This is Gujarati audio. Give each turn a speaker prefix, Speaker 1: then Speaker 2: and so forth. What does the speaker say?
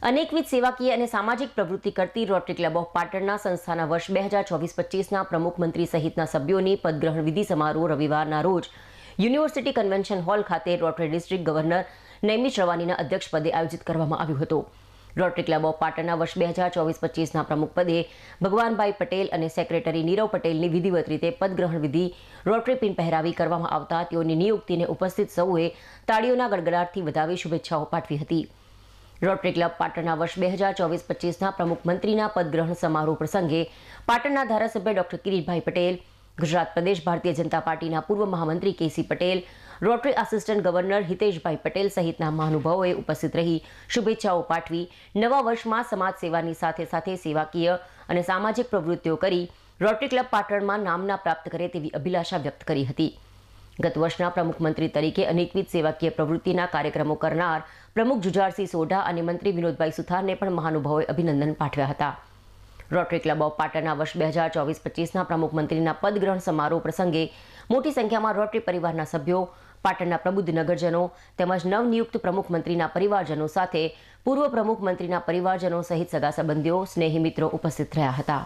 Speaker 1: અનેકવિધ સેવાકીય અને સામાજિક પ્રવૃત્તિ કરતી રોટરી ક્લબ ઓફ પાટણના સંસ્થાના વર્ષ બે હજાર ચોવીસ પચીસના પ્રમુખ મંત્રી સહિતના સભ્યોની પદગ્રહણ વિધિ સમારોહ રવિવારના રોજ યુનિવર્સિટી કન્વેન્શન હોલ ખાતે રોટરી ડિસ્ટ્રિક્ટ ગવર્નર નૈમિષ રવાનીના અધ્યક્ષપદે આયોજિત કરવામાં આવ્યું હતું. રોટરી ક્લબ ઓફ પાટણના વર્ષ બે હજાર ચોવીસ પચીસના પ્રમુખપદે ભગવાનભાઈ પટેલ અને સેક્રેટરી નીરવ પટેલની વિધિવત રીતે પદગ્રહણ વિધિ રોટરી પિન પહેરાવી કરવામાં આવતા તેઓની નિયુક્તિને ઉપસ્થિત સૌએ તાળીઓના ગડગડાટથી વધાવી શુભેચ્છાઓ પાઠવી હતી. રોટરી ક્લબ પાટણના વર્ષ બે હજાર ચોવીસ પચીસના પ્રમુખ મંત્રીના પદગ્રહણ સમારોહ પ્રસંગે પાટણના ધારાસભ્ય ડોક્ટર કિરીટભાઈ પટેલ, ગુજરાત પ્રદેશ ભારતીય જનતા પાર્ટીના પૂર્વ મહામંત્રી KC Patel, rotary assistant governor Hiteshbhai Patel સહિતના મહાનુભાવોએ ઉપસ્થિત રહી શુભેચ્છાઓ પાઠવી નવા વર્ષમાં સમાજ સેવાની સાથે સાથે સેવાકીય અને સામાજિક પ્રવૃત્તિઓ કરી રોટરી ક્લબ પાટણમાં નામના પ્રાપ્ત કરે તેવી અભિલાષા વ્યક્ત કરી હતી. ગત વર્ષના પ્રમુખ મંત્રી તરીકે અનેકવિધ સેવાકીય પ્રવૃત્તિના કાર્યક્રમો કરનાર પ્રમુખ જુજારસિંહ સોઢા અને મંત્રી વિનોદભાઈ સુથારને પણ મહાનુભાવોએ અભિનંદન પાઠવ્યા હતા. રોટરી ક્લબ ઓફ પાટણના વર્ષ બે હજાર ચોવીસ પચીસના પ્રમુખ મંત્રીના પદગ્રહણ સમારોહ પ્રસંગે મોટી સંખ્યામાં રોટરી પરિવારના સભ્યો, પાટણના પ્રબુદ્ધ નગરજનો તેમજ નવનિયુક્ત પ્રમુખ મંત્રીના પરિવારજનો સાથે પૂર્વ પ્રમુખ મંત્રીના પરિવારજનો સહિત સગા સંબંધીઓ સ્નેહી મિત્રો ઉપસ્થિત રહ્યા હતા.